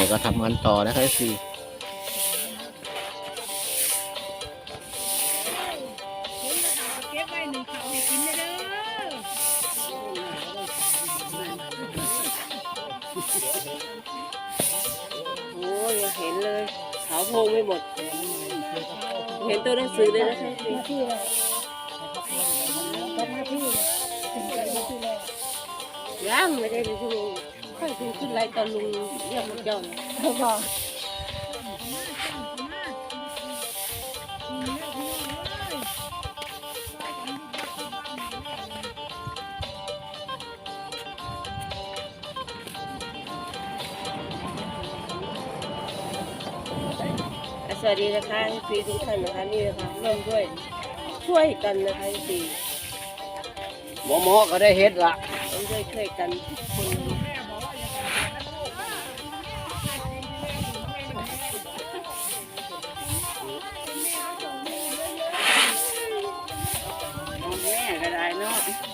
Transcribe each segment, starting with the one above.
นี่ก็ทำงานต่อนะครับสิเก็บไว้หนึ่งเขาให้กินเด้อโอ้ยเห็นเลยขาวโพงไม่หมด เห็นตัวหนังสือเลยนะคะหน้าที่ยก็หน้าที่ถึงใจหน้าที่ยย่างไม่ได้เลยชั่วโมง ค่อยถึงขึ้นไลน์ตอนลุงเรียกมันเจ้าน่ะเขาบอกสวัสดีนะคะฟีทุกท่านนะคะนี่นะคะร่วมด้วยช่วยกันนะคะฟีหมอหมอก็ได้เฮ็ดละร่วมด้วยช่วยกัน ม่ก็ได้เนาะ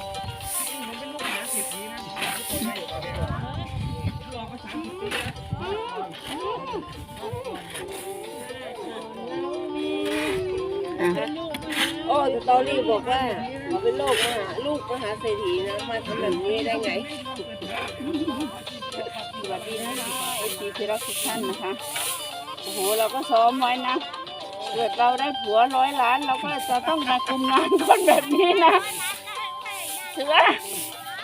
โอ้ตอรี่บอกว่าเขาเป็นโรคมหาลูกมหาเศรษฐีนะ มาทำแบบนี้ได้ไงสวัสดีนะคะเอซีที่รักทุกท่านนะคะ โอ้โห เราก็ซ้อมไว้นะ เกิดเราได้ผัวร้อยล้าน เราก็จะต้องมาคุมงานคนแบบนี้นะ ถือ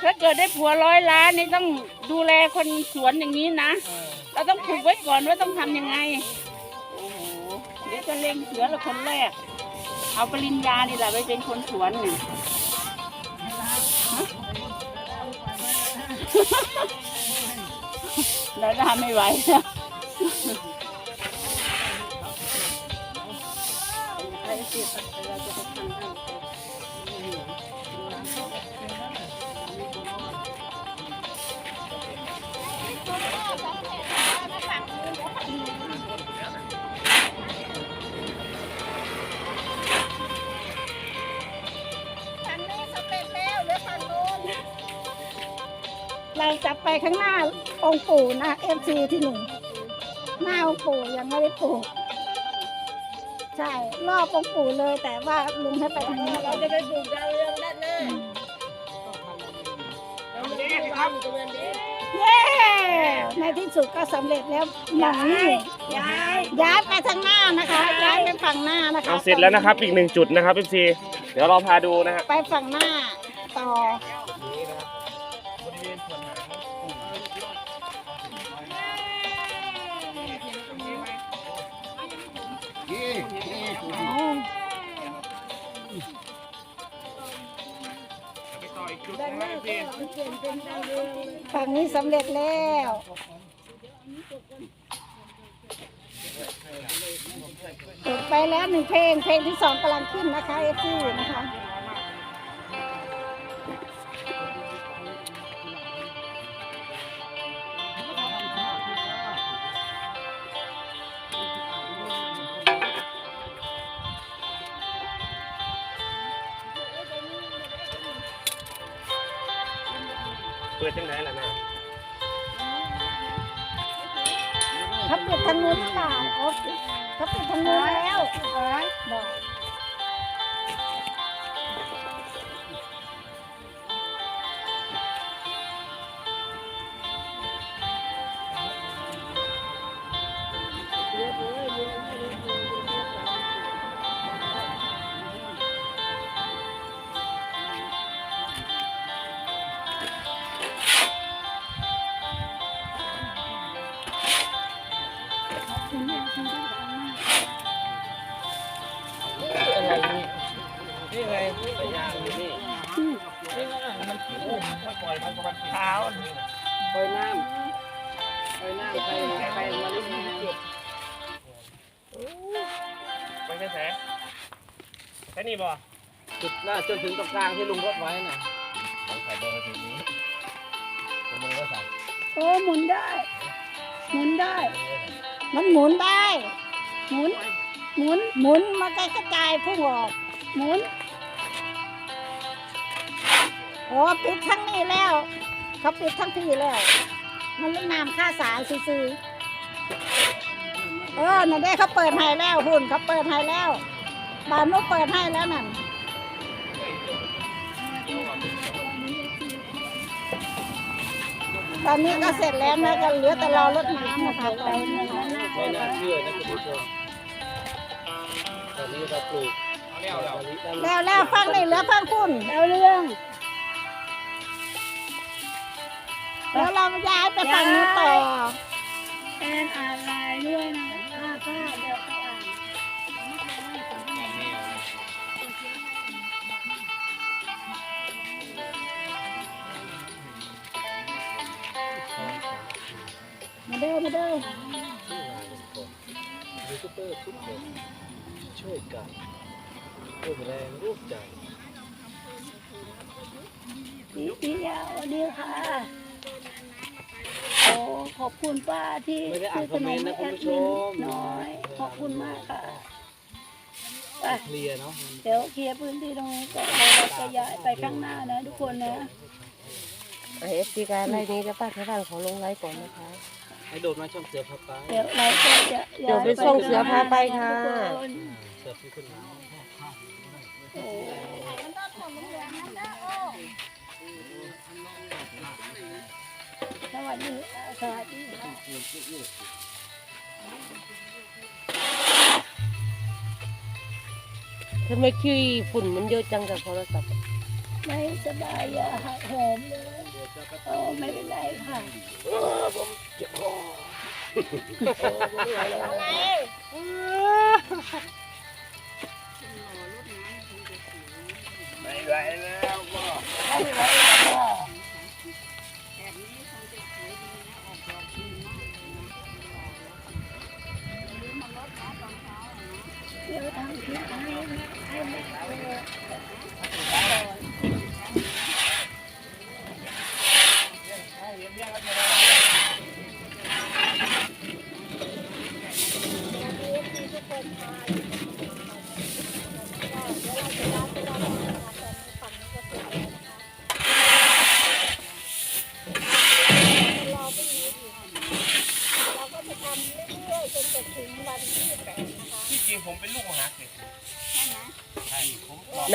ถ้าเกิดได้ผัวร้อยล้านนี่ต้องดูแลคนสวนอย่างนี้นะ เราต้องฝึกไว้ก่อนว่าต้องทำยังไง โอ้โห เดี๋ยวจะเล็งเสือละคนแรก เอาปริญญานี่แหละไปเป็นคนสวนนี่ฮะแล้วทำไม่ไหวนะใครเสียไปเราจะไปทำให้ จะไปข้างหน้าองค์ปู่นะเอฟซีที่หนึ่งหน้าองค์ปู่ยังไม่ได้ปลูกใช่รอบองค์ปู่เลย แต่ว่าลุงให้ไปทางนี้เราจะไปปลูกดาวเรืองด้านหน้าเราไม่ได้ทำตรงนั้นเองเย้ในที่สุดก็สำเร็จแล้วอย่างนี้ย้ายย้ายไปทางหน้านะคะ ย้ายไปฝั่งหน้านะคะเอาเสร็จแล้วนะครับอีกหนึ่งจุดนะครับพี่ซีเดี๋ยวเราพาดูนะฮะไปฝั่งหน้าต่อ ฝั่งนี้สำเร็จแล้วจบไปแล้วหนึ่งเพลง เพลงที่สองกำลังขึ้นนะคะเอฟซีนะคะ ปิดจังไหนล่ะนะเขาปิดทางนู้นหรือเปล่าโอ๊ยเขาปิดทางนู้นแล้วบอก นี่ไงมันขี้อุ้มถ้าปล่อยมันก็มันขาวปล่อยน้ำปล่อยน้ำไปไปมาลิมาไปแค่แสแค่นี้บ่จุดหน้าจนถึงตรงกลางที่ลุงรถไว้น่ะของใส่เบอร์ทีนี้ผมมือก็ใส่โอ้หมุนได้ หมุนได้ มันหมุนได้ หมุน หมุน หมุน มาใกล้กระจายพุ่งออก หมุน โอ้ปิดทั้งนี้แล้ว เขาปิดทั้งที่แล้ว มันเล่นน้ำค่าสายซื้อๆเออนั่นได้เขาเปิดให้แล้วหุ่นเขาเปิดให้แล้วบานนุเปิดให้แล้วนั่นตอนนี้ก็เสร็จแล้วนะก็เหลือแต่รอรดน้ำนะคะตอนนี้นะคะไม่น่าเชื่อนะคุณผู้ชมตอนนี้เราปลูกเอาแล้วแล้วแล้วแล้วฟังนี่เหลือฟังคุณแล้วเรื่อง แล้วเราย้ายไปฝั่งนู้นต่อ แอนอ่านไลน์ด้วยนะค่ะค่ะเดี๋ยวไปอ่านมาเด้อมาเด้อยูทูบเบอร์ทุกคนช่วยกันร่วมแรงร่วมใจพี่พี่ยวสวัสดีค่ะ ขอบคุณป้าที่ไม่ได้อ่านคอมเมนต์นะคุณผู้ชมน้อย ขอบคุณมากค่ะไปเคลียร์เนาะเดี๋ยวเคลียร์พื้นที่ตรงนี้ก่อนเราจะย้ายไปข้างหน้านะ ทุกคนนะเอฟซีการไล่นี้จะป้าที่บ้านขอลงไลฟ์ก่อนนะคะ ให้โดดมาช่องเสือพาไปเดี๋ยวเราก็จะเดี๋ยวไปส่งเสือพาไปค่ะทุกนเสือพี่คุณน้าโอ้ สวัสดีค่ะสวัสดีค่ะทำไมคิวฝุ่นมันเยอะจังกับโทรศัพท์อะไม่สบายอย่าหักโหมเลยโอ้ไม่เป็นไรค่ะไม่ไหวแล้วก็เ Thank you.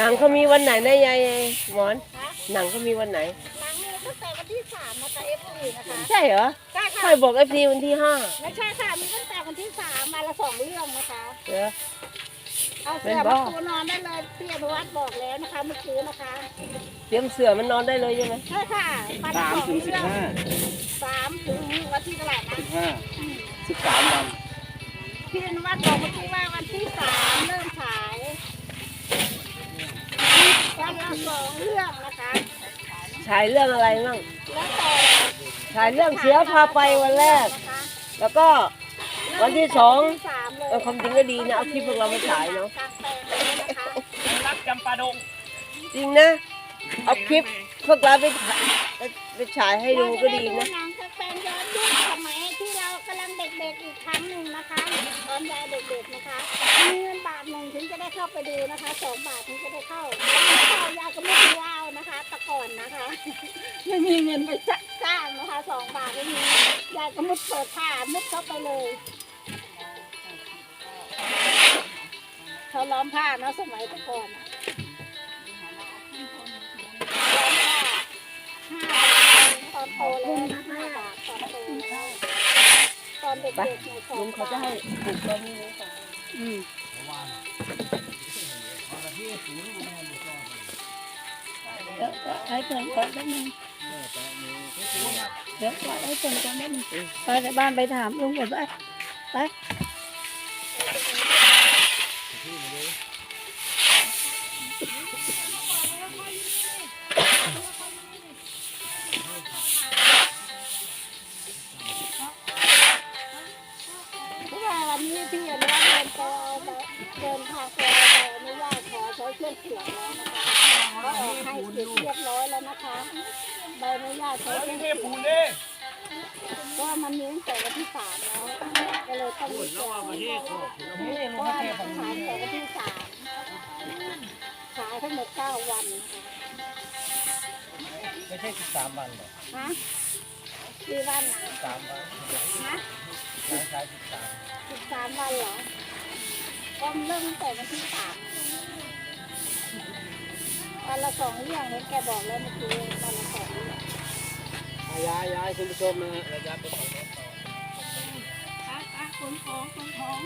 นังเขามีวันไหนนะยายหมอน หนังเขามีวันไหนหลังนี้ตั้งแต่วันที่สามนะคะเอฟซีนะคะใช่เหรอใช่ค่ค่ะอยบอกเอฟซีวันที่ห้าไม่ใช่ค่ะมีตั้งแต่วันที่สามมาละสองเรื่องนะคะ เดี๋ยว เอาเสื้อมาปูนอนได้เลยพี่อนุวัฒน์บอกแล้วนะคะเมื่อคืนนะคะเตรียมเสือมันนอนได้เลยใช่ไหมใช่ค่ะพันสามสองถึงสิบเรื่องห้าสามถึงวันที่เท่าไหร่นะสิบห้าสิบสามวันพี่อนุวัฒน์บอกเมื่อกี้ว่าวันที่สามเริ่ม ฉายวันละสองเรื่องนะคะฉายเรื่องอะไรมั่งแล้วต่อฉายเรื่องเสือพาไปวันแรก นะคะแล้วก็ วันที่สอง วันที่สามเลยเออความจริงก็ดีนะเอาคลิปพวกเรามาฉายเนาะกลางแปลงเลยนะคะ รักจำปาดงจริงนะเอาคลิปพวกเราไปถ่ายไปฉายให้ดูก็ดีนะ เราจได้หนังกลางแปลงย้อนยุคสมัยที่เรากำลังเด็กๆอีกครั้งหนึ่งนะคะต อนยายเด็กๆนะคะ มีเงินบาทหนึ่งถึงจะได้เข้าไปดูนะคะสองบาทถึงจะได้เข้าเข้ายายก็ไม่มีว้าวนะคะต่ก่อนนะคะไม่มีเงินไปจ้างนะคะสองบาทไม่มียายก็มุดเปิดผ้ามุดเข้าไปเลยเขาล้อมผ้าเนาะสมัยต่ก่อนล้อมผ้าห้าตอนโตแล้วห้าบาทตอนโต อนเด็กๆเนี่ยสอลุงเขาบาจะให้ปลูกต้นนี้ก่ะอืมเดี๋ยวก็ให้เปิดก่อนแป๊บนึงเดี๋ยวก่อนให้เปิดก่อนแป๊บนึงไปในบ้านไปถามลุงก่อนไปไป ดินทางไปเอาใบอนุญาตขอใช้เครื่องเสียงแล้วนะคะก็ออกให้เสร็จเรียบร้อยแล้วนะคะใบอนุญาตใช้เครื่องเทเสียงปูนก็มันมีตั้งแต่วันที่สามแล้วก็เลยต้องมีเพราะว่ามันขายแต่วันที่สามขายทั้งหมดเก้าวันไม่ใช่สิบสามวันหรอกฮะกี่วันนะสามวันฮะขายสิบสามสิบสามวันเหรอ ก็เริ่มตั้งแต่วันที่สามวันละสองเรื่องเห็นแกบอกแล้วเมื่อกี้วันละสองเรื่องย้ายย้ายคุณผู้ชมนะฮะระยะไปของรถต่ออะอะขนของขนของ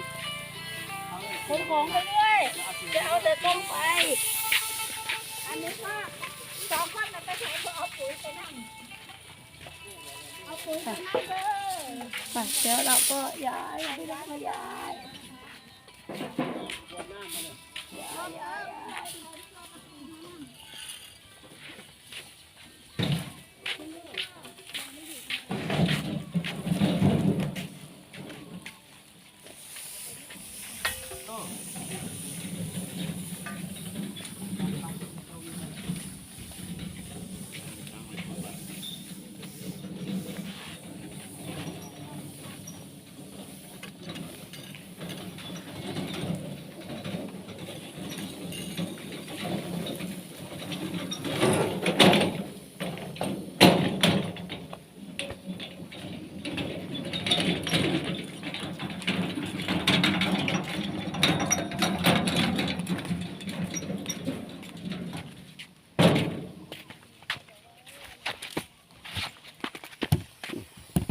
ขนของไปด้วยจะเอาแต่ต้นไป อันนี้ก็สองคนมันไปใช้ก็เอาปุ๋ยไปนั่งเอาปุ๋ยไปนั่งเลยไปเดี๋ยวเราก็ย้ายไม่ได้ก็ย้าย Yeah.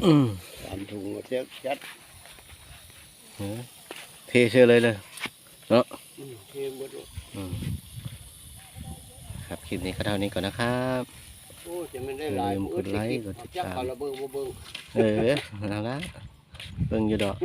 อืมสามถุงเช็ดยัดโหเทเชื่อเลยเลยเนาะเทหมดอืมครับคลิปนี้ก็เท่านี้ก่อนนะครับอย่าลืมกดไลค์กดติดตามเขาระเบิดบ่เบิ่งเออเอาละเบิ่งอยู่ดอก